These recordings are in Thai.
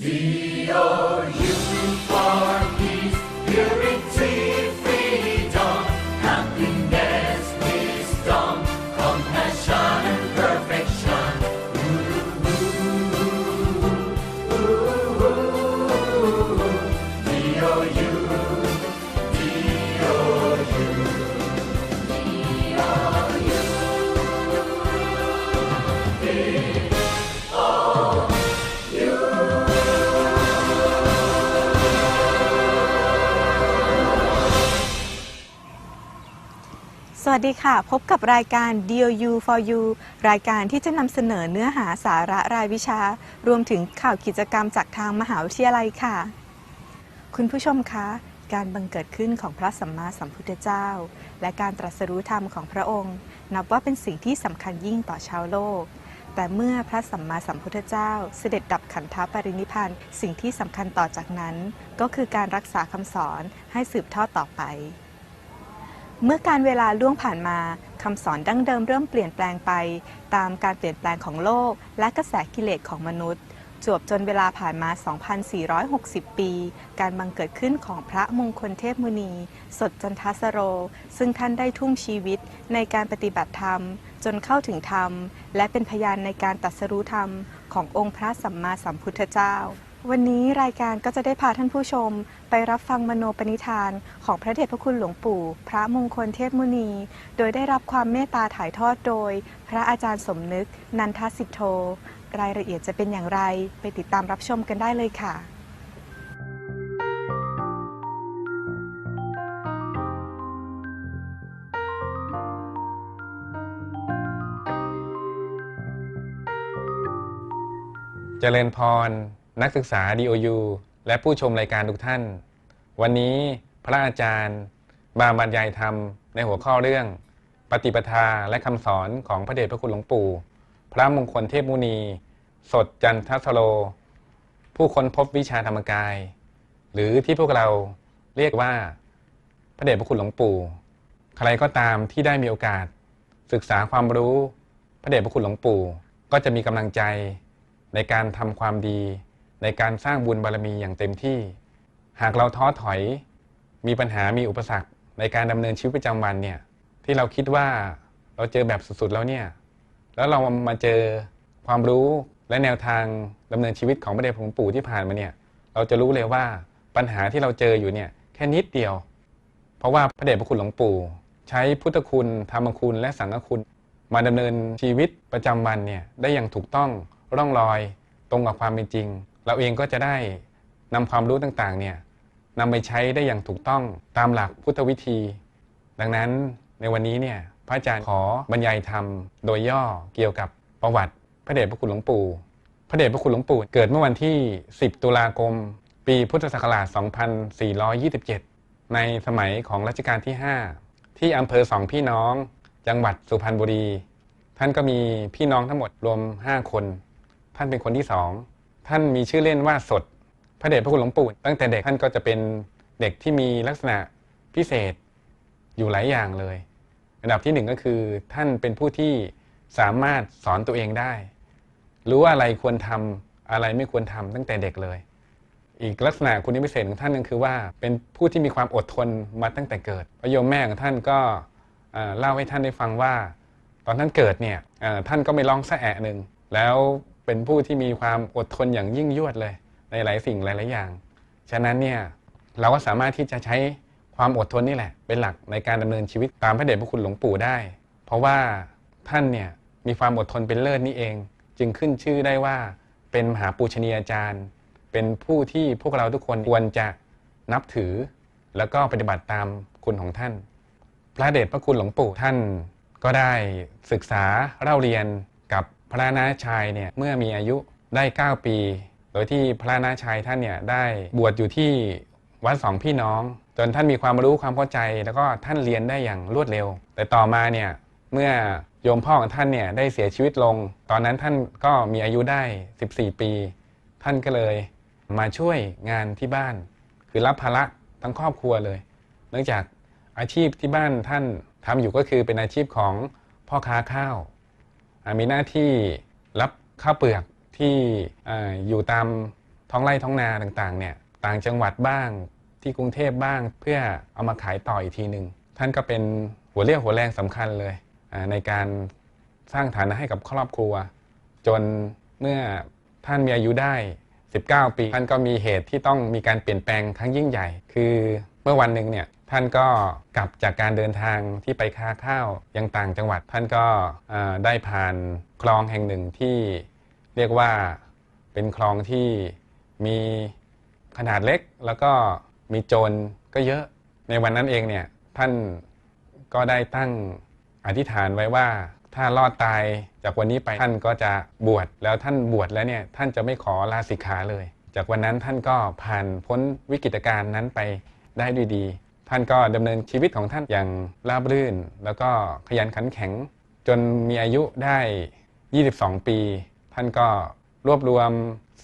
D-O-U วัสดีค่ะ พบกับรายการ DOU for You รายการที่จะนำเสนอเนื้อหาสาระรายวิชา รวมถึงข่าวกิจกรรมจากทางมหาวิทยาลัยค่ะ คุณผู้ชมคะ การบังเกิดขึ้นของพระสัมมาสัมพุทธเจ้า และการตรัสรู้ธรรมของพระองค์ นับว่าเป็นสิ่งที่สำคัญยิ่งต่อชาวโลก แต่เมื่อพระสัมมาสัมพุทธเจ้า เสด็จดับขันธปรินิพพานสิ่งที่สำคัญต่อจากนั้น ก็คือการรักษาคำสอนให้สืบทอดต่อไป เมื่อการเวลาล่วงผ่านมาคำสอนดั้งเดิมเริ่มเปลี่ยนแปลงไป ตามการเปลี่ยนแปลงของโลก และกระแสกิเลสของมนุษย์ จวบจนเวลาผ่านมา 2,460 ปี การบังเกิดขึ้นของพระมงคลเทพมุนี สดจันทสโร ซึ่งท่านได้ทุ่มชีวิตในการปฏิบัติธรรม จนเข้าถึงธรรม และเป็นพยานในการตรัสรู้ธรรมขององค์พระสัมมาสัมพุทธเจ้า วันนี้รายการก็จะได้พาท่านผู้ชม ไปรับฟังมโนปณิธานของพระเดชพระคุณหลวงปู่ พระมงคลเทพมุนี โดยได้รับความเมตตาถ่ายทอดโดย พระอาจารย์สมนึก นันทสิทโธรายละเอียดจะเป็นอย่างไร ไปติดตามรับชมกันได้เลยค่ะ เจริญพร นักศึกษา DOU และผู้ชมรายการทุกท่าน วันนี้พระอาจารย์มาบรรยายธรรมในหัวข้อเรื่อง ปฏิปทาและคำสอนของพระเดชพระคุณหลวงปู่ พระมงคลเทพมุนี สดจันทสโล ผู้ค้นพบวิชาธรรมกาย หรือที่พวกเราเรียกว่าพระเดชพระคุณหลวงปู่ ใครก็ตามที่ได้มีโอกาส ศึกษาความรู้ พระเดชพระคุณหลวงปู่ ก็จะมีกำลังใจในการทำความดี ในการสร้างบุญบารมีอย่างเต็มที่ หากเราท้อถอย มีปัญหามีอุปสรรคในการดำเนินชีวิตประจำวันเนี่ยที่เราคิดว่าเราเจอแบบสุดๆแล้วเนี่ยแล้วเรามาเจอความรู้และแนวทางดำเนินชีวิตของพระเดชพระคุณปู่ที่ผ่านมาเนี่ยเราจะรู้เลยว่าปัญหาที่เราเจออยู่เนี่ยแค่นิดเดียว เพราะว่าพระเดชพระคุณหลวงปู่ ใช้พุทธคุณธรรมคุณและสังฆคุณมาดำเนินชีวิตประจำวันเนี่ยได้อย่างถูกต้องร่องรอยตรงกับความเป็นจริง เราเองก็จะได้นำความรู้ต่างๆเนี่ยนำไปใช้ได้อย่างถูกต้องตามหลักพุทธวิธี ดังนั้นในวันนี้เนี่ยพระอาจารย์ขอบรรยายธรรมโดยย่อเกี่ยวกับประวัติพระเดชพระคุณหลวงปู่ พระเดชพระคุณหลวงปู่เกิดเมื่อวันที่ 10 ตุลาคม ปีพุทธศักราช 2427 ในสมัยของรัชกาลที่ 5 ที่อำเภอสองพี่น้อง จังหวัดสุพรรณบุรี ท่านก็มีพี่น้องทั้งหมดรวม 5 คน ท่านเป็นคนที่สอง ท่านมีชื่อเล่นว่าสด พระเดชพระคุณหลวงปู่ตั้งแต่เด็กท่านก็จะเป็นเด็กที่มีลักษณะพิเศษอยู่หลายอย่างเลยอันดับที่หนึ่งก็คือท่านเป็นผู้ที่สามารถสอนตัวเองได้ รู้ว่าอะไรควรทำอะไรไม่ควรทำตั้งแต่เด็กเลย อีกลักษณะคุณพิเศษของท่านก็คือว่าเป็นผู้ที่มีความอดทนมาตั้งแต่เกิดพระโยมแม่ของท่านก็เล่าให้ท่านได้ฟังว่า ตอนท่านเกิดเนี่ยท่านก็ไม่ร้องสะแอะหนึ่งแล้ว เป็นผู้ที่มีความอดทนอย่างยิ่งยวดเลย ในหลายสิ่งหลายๆอย่าง ฉะนั้นเนี่ยเราก็สามารถที่จะใช้ความอดทนนี่แหละ เป็นหลักในการดำเนินชีวิตตามพระเดชพระคุณหลวงปู่ได้ เพราะว่าท่านเนี่ยมีความอดทนเป็นเลิศนี่เอง จึงขึ้นชื่อได้ว่าเป็นมหาปูชนียาจารย์ เป็นผู้ที่พวกเราทุกคนควรจะนับถือ แล้วก็ปฏิบัติตามคุณของท่าน พระเดชพระคุณหลวงปู่ท่านก็ได้ศึกษาเล่าเรียน พระนาชายเนี่ยเมื่อมีอายุได้ 9 ปี โดยที่พระนาชายท่านเนี่ยได้บวชอยู่ที่วัดสองพี่น้อง จนท่านมีความรู้ความเข้าใจ แล้วก็ท่านเรียนได้อย่างรวดเร็ว แต่ต่อมาเนี่ยเมื่อโยมพ่อของท่านเนี่ยได้เสียชีวิตลง ตอนนั้นท่านก็มีอายุได้ 14 ปี ท่านก็เลยมาช่วยงานที่บ้าน คือรับภาระทั้งครอบครัวเลย เนื่องจากอาชีพที่บ้านท่านทำอยู่ก็คือเป็นอาชีพของพ่อค้าข้าว มีหน้าที่รับข้าวเปลือกที่ออยู่ตามท้องไร่ท้องนาต่างๆเนี่ยต่างจังหวัดบ้างที่กรุงเทพบ้างเพื่อเอามาขายต่ออีกทีหนึ่งท่านก็เป็นหัวเรี่ยวหัวแรงสำคัญเลยในการสร้างฐานะให้กับครอบครัว จนเมื่อท่านมีอายุได้ 19 ปี ท่านก็มีเหตุที่ต้องมีการเปลี่ยนแปลงครั้งยิ่งใหญ่ คือเมื่อวันหนึ่งเนี่ย ท่านก็กลับจากการเดินทางที่ไปค้าข้าวยังต่างจังหวัด ท่านก็ได้ผ่านคลองแห่งหนึ่งที่เรียกว่าเป็นคลองที่มีขนาดเล็ก แล้วก็มีโจรก็เยอะในวันนั้นเองเนี่ยท่านก็ได้ตั้งอธิษฐานไว้ว่าถ้ารอดตายจากวันนี้ไปท่านก็จะบวชแล้วท่านบวชแล้วเนี่ยท่านจะไม่ขอลาสิกขาเลย จากวันนั้นท่านก็ผ่านพ้นวิกฤตการณ์นั้นไปได้ด้วยดี ท่านก็ดำเนินชีวิตของท่านอย่างราบรื่น แล้วก็ขยันขันแข็ง จนมีอายุได้ 22 ปี ท่านก็รวบรวม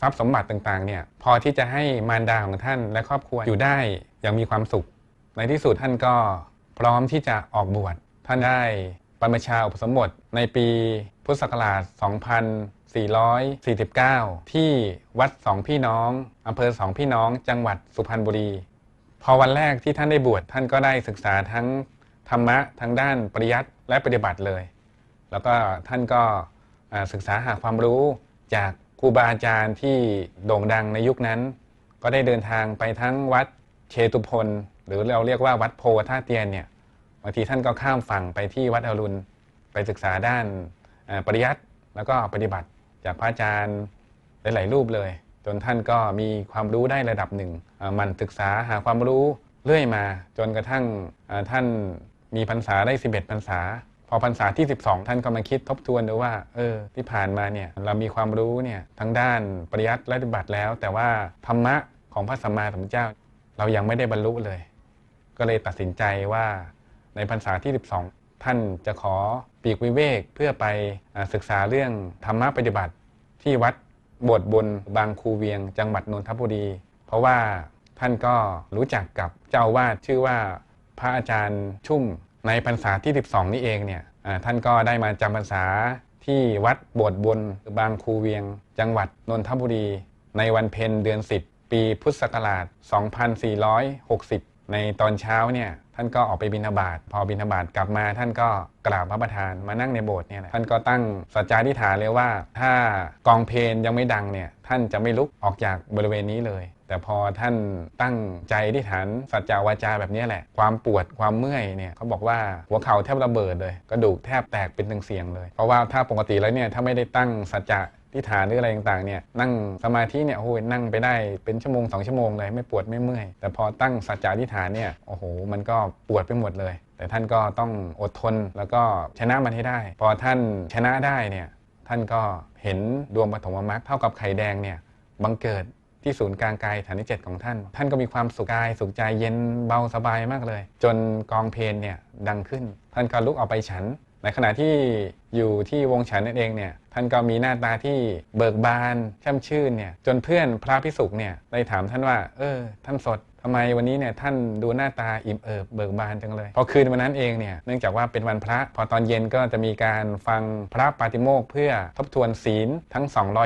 ทรัพย์สมบัติต่างๆเนี่ยพอที่จะให้มารดาของท่านและครอบครัวอยู่ได้อย่างมีความสุข ในที่สุดท่านก็พร้อมที่จะออกบวชท่านได้บรรพชาอุปสมบทในปีพุทธศักราช 2449 ที่วัดสองพี่น้องอำเภอสองพี่น้อง จังหวัดสุพรรณบุรี พอวันแรกที่ท่านได้บวชท่านก็ได้ศึกษาทั้งธรรมะทั้งด้านปริยัติและปฏิบัติเลย แล้วก็ท่านก็ศึกษาหาความรู้จากครูบาอาจารย์ที่โด่งดังในยุคนั้น ก็ได้เดินทางไปทั้งวัดเชตุพนหรือเราเรียกว่าวัดโพท่าเตียนเนี่ยบางทีท่านก็ข้ามฝั่งไปที่วัดอรุณไปศึกษาด้านปริยัติแล้วก็ปฏิบัติจากพระอาจารย์หลาย ๆ รูปเลย จนท่านก็มีความรู้ได้ระดับหนึ่งมันศึกษาหาความรู้เรื่อยมา จนกระทั่งท่านมีพรรษาได้ 11พรรษา พอพรรษาที่ 12 ท่านก็มาคิดทบทวนดูว่าเออที่ผ่านมาเนี่ยเรามีความรู้เนี่ยทั้งด้านปริยัติและปฏิบัติแล้ว แต่ว่าธรรมะของพระสัมมาสัมพุทธเจ้า เรายังไม่ได้บรรลุเลย ก็เลยตัดสินใจว่าในพรรษาที่ 12 ท่านจะขอปีกวิเวกเพื่อไปอศึกษาเรื่องธรรมะปฏิบัติที่วัด บสถ์บนบางคูเวียง จังหวัดนนทบุรี เพราะว่าท่านก็รู้จักกับเจ้าวาดชื่อว่าพระอาจารย์ชุ่มในพรรษาที่ 12 นี้เองเนี่ยท่านก็ได้มาจำพรรษาที่วัดบสถ์บนบางคูเวียง จังหวัดนนทบุรี ในวันเพ็ญเดือน 10 ปีพุทธศักราช 2460 ในตอนเช้าเนี่ยท่านก็ออกไปบิณฑบาตพอบิณฑบาตกลับมา ท่านก็กราบพระประธานมานั่งในโบสถ์เนี่ยแหละท่านก็ตั้งสัจจาธิฐานเลยว่า ถ้ากองเพลงยังไม่ดังเนี่ยท่านจะไม่ลุกออกจากบริเวณนี้เลย แต่พอท่านตั้งใจอธิษฐานสัจจาวาจาแบบนี้แหละ ความปวดความเมื่อยเนี่ยเขาบอกว่าหัวเข่าแทบระเบิดเลยกระดูกแทบแตกเป็นหนึ่งเสียงเลย เพราะว่าถ้าปกติแล้วเนี่ยถ้าไม่ได้ตั้งสัจจะ อธิษฐานหรืออะไรต่างๆเนี่ยนั่งสมาธิเนี่ยโอ้ยนั่งไปได้เป็นชั่วโมงสองชั่วโมงเลยไม่ปวดไม่เมื่อย แต่พอตั้งสัจจะอธิษฐานเนี่ยโอ้โหมันก็ปวดไปหมดเลย แต่ท่านก็ต้องอดทนแล้วก็ชนะมันให้ได้ พอท่านชนะได้เนี่ยท่านก็เห็นดวงปฐมมรรคเท่ากับไข่แดงเนี่ยบังเกิดที่ศูนย์กลางกายฐานที่ 7 ของท่าน ท่านก็มีความสุขกาย สุขใจเย็นเบาสบายมากเลย จนกองเพลเนี่ยดังขึ้น ท่านก็ลุกออกไปฉัน ในขณะที่อยู่ที่วงฉันนั่นเองเนี่ยท่านก็มีหน้าตาที่เบิกบานแช่มชื่นเนี่ยจนเพื่อนพระพิสุกเนี่ยได้ถามท่านว่า เออ ท่านสดทำไมวันนี้เนี่ยท่านดูหน้าตาอิ่มเอิบเบิกบานจังเลยพอคืนวันนั้นเองเนี่ยเนื่องจากว่าเป็นวันพระ พอตอนเย็นก็จะมีการฟังพระปาติโมกเพื่อทบทวนศีลทั้ง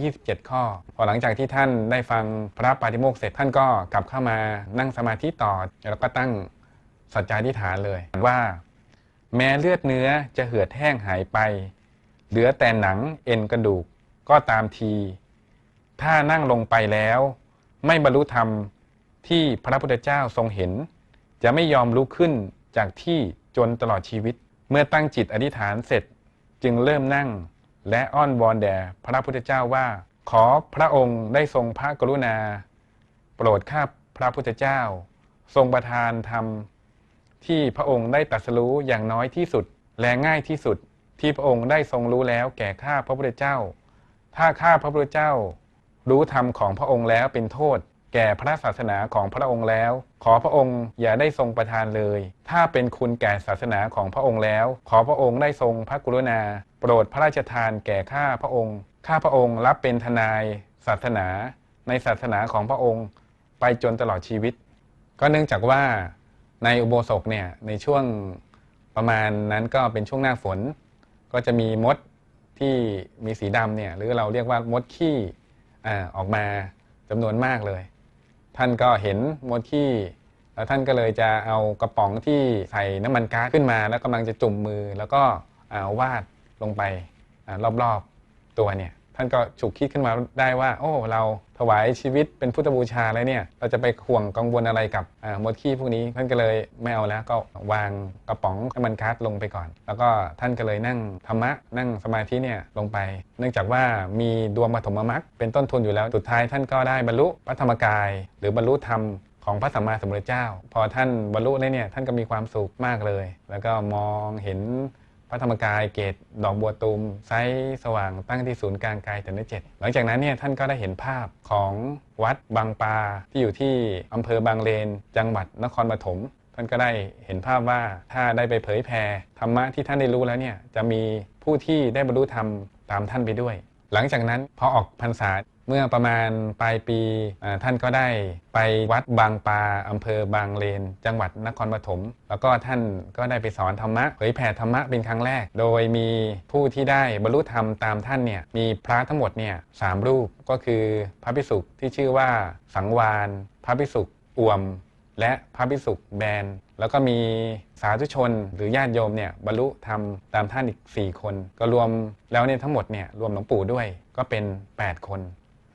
227 ข้อ พอหลังจากที่ท่านได้ฟังพระปาติโมกเสร็จท่านก็กลับเข้ามานั่งสมาธิต่อแล้วก็ตั้งสัจจาธิษฐานเลยว่า แม้เลือดเนื้อจะเหือดแห้งหายไป เหลือแต่หนังเอ็นกระดูกก็ตามที ถ้านั่งลงไปแล้ว ไม่บรรลุธรรมที่พระพุทธเจ้าทรงเห็น จะไม่ยอมลุกขึ้นจากที่จนตลอดชีวิต เมื่อตั้งจิตอธิษฐานเสร็จจึงเริ่มนั่งและอ้อนวอนแด่พระพุทธเจ้าว่า ขอพระองค์ได้ทรงพระกรุณา โปรดข้าพระพุทธเจ้า ทรงประทานธรรม ที่พระองค์ได้ตรัสรู้อย่างน้อยที่สุด และง่ายที่สุด ที่พระองค์ได้ทรงรู้แล้วแก่ข้าพระพุทธเจ้า ถ้าข้าพระพุทธเจ้า รู้ธรรมของพระองค์แล้วเป็นโทษ แก่พระศาสนาของพระองค์แล้ว ขอพระองค์อย่าได้ทรงประทานเลย ถ้าเป็นคุณแก่ศาสนาของพระองค์แล้ว ขอพระองค์ได้ทรงพระกรุณา โปรดพระราชทานแก่ข้าพระองค์ ข้าพระองค์รับเป็นทนายศาสนา ในศาสนาของพระองค์ ไปจนตลอดชีวิต ก็เนื่องจากว่า ในอุโบสถเนี่ยในช่วงประมาณนั้นก็เป็นช่วงหน้าฝน ก็จะมีมดที่มีสีดำเนี่ยหรือเราเรียกว่ามดขี้อ่าออกมาจำนวนมากเลย ท่านก็เห็นมดขี้แล้วท่านก็เลยจะเอากระป๋องที่ใส่น้ำมันก๊าซขึ้นมา แล้วกำลังจะจุ่มมือแล้วก็อาวาดลงไปอารอบๆตัวเนี่ยานก็ฉุกคิดขึ้นมาได้ว่า โอ้ เราถวายชีวิตเป็นพุทธบูชาแล้วเนี่ย เราจะไปห่วงกังวลอะไรกับมดขี้พวกนี้ ท่านก็เลยไม่เอาแล้วก็วางกระป๋องน้ำมันก๊าซลงไปก่อน แล้วก็ท่านก็เลยนั่งธรรมะ นั่งสมาธิเนี่ยลงไป เนื่องจากว่ามีดวงปฐมมรรคเป็นต้นทุนอยู่แล้ว สุดท้ายท่านก็ได้บรรลุพระธรรมกาย หรือบรรลุธรรมของพระสัมมาสัมพุทธเจ้า พอท่านบรรลุแล้เนี่ยท่านก็มีความสุขมากเลย แล้วก็มองเห็น พระธรรมกายเกตดอกบัวตูมไซส์สว่างตั้งที่ศูนย์กลางกายฐานเจ็ดหลังจากนั้นเนี่ยท่านก็ได้เห็นภาพของวัดบางปลาที่อยู่ที่อำเภอบางเลน จังหวัดนครปฐมท่านก็ได้เห็นภาพว่าถ้าได้ไปเผยแผ่ธรรมะที่ท่านได้รู้แล้วเนี่ยจะมีผู้ที่ได้บรรลุธรรมตามท่านไปด้วย หลังจากนั้นพอออกพรรษาเมื่อประมาณปลายปีท่านก็ได้ไปวัดบางปลาอำเภอบางเลน จังหวัดนครปฐมแล้วก็ท่านก็ได้ไปสอนธรรมะเผยแผ่ธรรมะเป็นครั้งแรก โดยมีผู้ที่ได้บรรลุธรรมตามท่านเนี่ยมีพระทั้งหมดเนี่ยสามรูปก็คือพระภิกษุที่ชื่อว่าสังวานพระภิกษุอวม และพระภิกษุแบนแล้วก็มีสาธุชนหรือญาติโยมเนี่ยบรรลุธรรมตามท่านอีก 4 คน ก็รวมแล้วเนี่ยทั้งหมดเนี่ยรวมหลวงปู่ด้วยก็เป็น 8 คน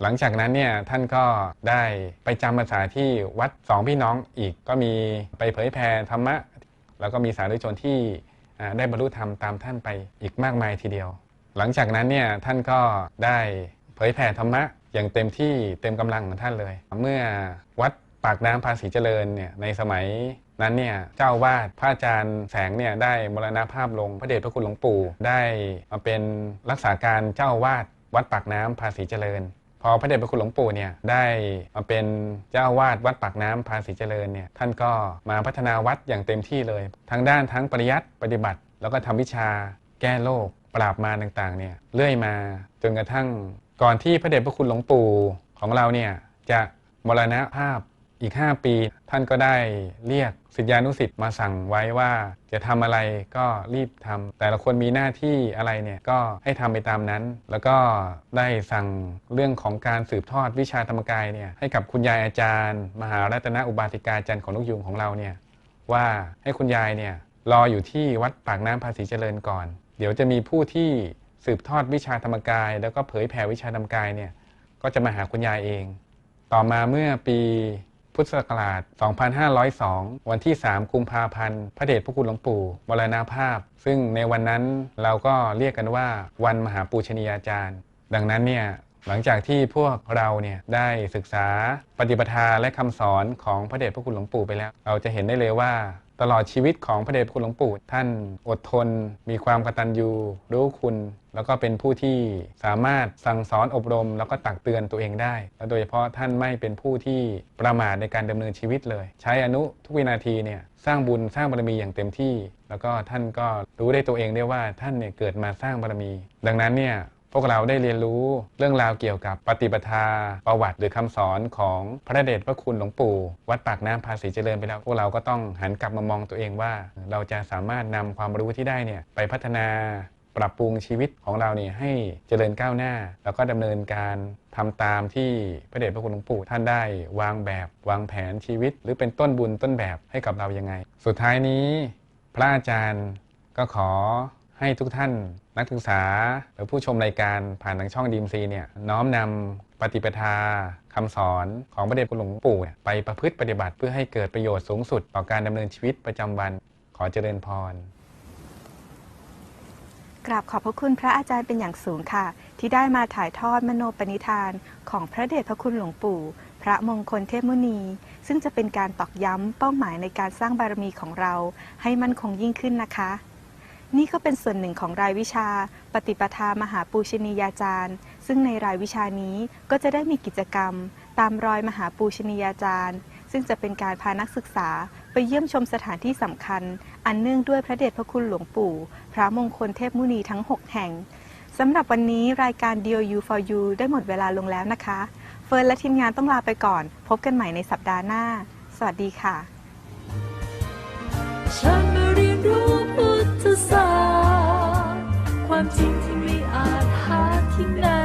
หลังจากนั้นเนี่ยท่านก็ได้ไปจำพรรษาที่วัดสองพี่น้องอีกก็มีไปเผยแผ่ธรรมะ แล้วก็มีสาธุชนที่ได้บรรลุธรรมตามท่านไปอีกมากมายทีเดียว หลังจากนั้นเนี่ยท่านก็ได้เผยแผ่ธรรมะอย่างเต็มที่เต็มกำลังของท่านเลย เมื่อวัดปากน้ำภาษีเจริญเนี่ยในสมัยนั้นเนี่ยเจ้าวาดพระอาจารย์แสงเนี่ยได้มรณภาพลงพระเดชพระคุณหลวงปู่ ได้มาเป็นรักษาการเจ้าวาดวัดปากน้ำภาษีเจริญ อพระเดชพระคุณหลวงปู่เนี่ยได้มาเป็นเจ้าวาดวัดปากน้ำภาษีเจริญเนี่ยท่านก็มาพัฒนาวัดอย่างเต็มที่เลยทั้งด้านทั้งปริยัติปฏิบัติ แล้วก็ทำวิชาแก้โรคปราบมารต่างๆเนี่ยเรื่อยมาจนกระทั่งก่อนที่พระเดชพระคุณหลวงปู่ของเราเนี่ยจะมรณภาพ อีก 5 ปี ท่านก็ได้เรียกศิษยานุศิษย์มาสั่งไว้ว่า จะทำอะไรก็รีบทำแต่ละคนมีหน้าที่อะไรเนี่ยก็ให้ทำไปตามนั้น แล้วก็ได้สั่งเรื่องของการสืบทอดวิชาธรรมกายเนี่ยให้กับคุณยายอาจารย์ มหารัตนอุบาสิกาจันทร์ของนกยุงของเราเนี่ยว่าให้คุณยายเนี่ยรออยู่ที่วัดปากน้ำภาษีเจริญก่อน เดี๋ยวจะมีผู้ที่สืบทอดวิชาธรรมกาย แล้วก็เผยแผ่วิชาธรรมกายเนี่ยก็จะมาหาคุณยายเอง ต่อมาเมื่อปี พุทธศักราช 2502 วันที่ 3 กุมภาพันธ์ พระเดชพระคุณหลวงปู่มรณภาพ ซึ่งในวันนั้นเราก็เรียกกันว่าวันมหาปูชนียาจารย์ ดังนั้นเนี่ยหลังจากที่พวกเราเนี่ยได้ศึกษาปฏิปทาและคำสอนของพระเดชพระคุณหลวงปู่ไปแล้ว เราจะเห็นได้เลยว่า ตลอดชีวิตของพระเดชพระคุณหลวงปู่ท่านอดทน มีความกตัญญูรู้คุณ แล้วก็เป็นผู้ที่สามารถสั่งสอนอบรม แล้วก็ตักเตือนตัวเองได้ และโดยเฉพาะท่านไม่เป็นผู้ที่ประมาทในการดำเนินชีวิตเลย ใช้อนุทุกวินาทีเนี่ยสร้างบุญสร้างบารมีอย่างเต็มที่ แล้วก็ท่านก็รู้ได้ตัวเองได้ว่าท่านเนี่ยเกิดมาสร้างบารมี ดังนั้นเนี่ย พวกเราได้เรียนรู้เรื่องราวเกี่ยวกับปฏิปทา ประวัติหรือคำสอนของพระเดชพระคุณหลวงปู่ วัดปากน้ำภาษีเจริญไปแล้ว พวกเราก็ต้องหันกลับมามองตัวเองว่า เราจะสามารถนำความรู้ที่ได้เนี่ยไปพัฒนาปรับปรุงชีวิตของเราเนี่ยให้เจริญก้าวหน้า แล้วก็ดำเนินการทำตามที่พระเดชพระคุณหลวงปู่ท่านได้วางแบบวางแผนชีวิต หรือเป็นต้นบุญต้นแบบให้กับเรายังไง สุดท้ายนี้ พระอาจารย์ก็ขอ ให้ทุกท่านนักศึกษา หรือผู้ชมรายการผ่านทางช่องดีมซีเนี่ยน้อมนำปฏิปทาคำสอนของพระเดชพระคุณหลวงปู่ไปประพฤติปฏิบัติเพื่อให้เกิดประโยชน์สูงสุด ต่อการดำเนินชีวิตประจำวันขอเจริญพรกราบขอบพระคุณพระอาจารย์เป็นอย่างสูงค่ะ ที่ได้มาถ่ายทอดมโนปณิธานของพระเดชพระคุณหลวงปู่ พระมงคลเทพมุนี ซึ่งจะเป็นการตอกย้ำเป้าหมายในการสร้างบารมีของเราให้มั่นคงยิ่งขึ้นนะคะ นี่ก็เป็นส่วนหนึ่งของรายวิชา ปฏิปทามหาปูชนียาจารย์ ซึ่งในรายวิชานี้ก็จะได้มีกิจกรรม ตามรอยมหาปูชนียาจารย์ ซึ่งจะเป็นการพานักศึกษา ไปเยี่ยมชมสถานที่สำคัญ อันเนื่องด้วยพระเดชพระคุณหลวงปู่ พระมงคลเทพมุนีทั้ง 6 แห่งสำหรับวันนี้รายการ DOU for You ได้หมดเวลาลงแล้วนะคะ เฟิร์นและทีมงานต้องลาไปก่อน พบกันใหม่ในสัปดาห์หน้า สวัสดีค่ะ ความจริงที่ไม่อาจหาที่ไหน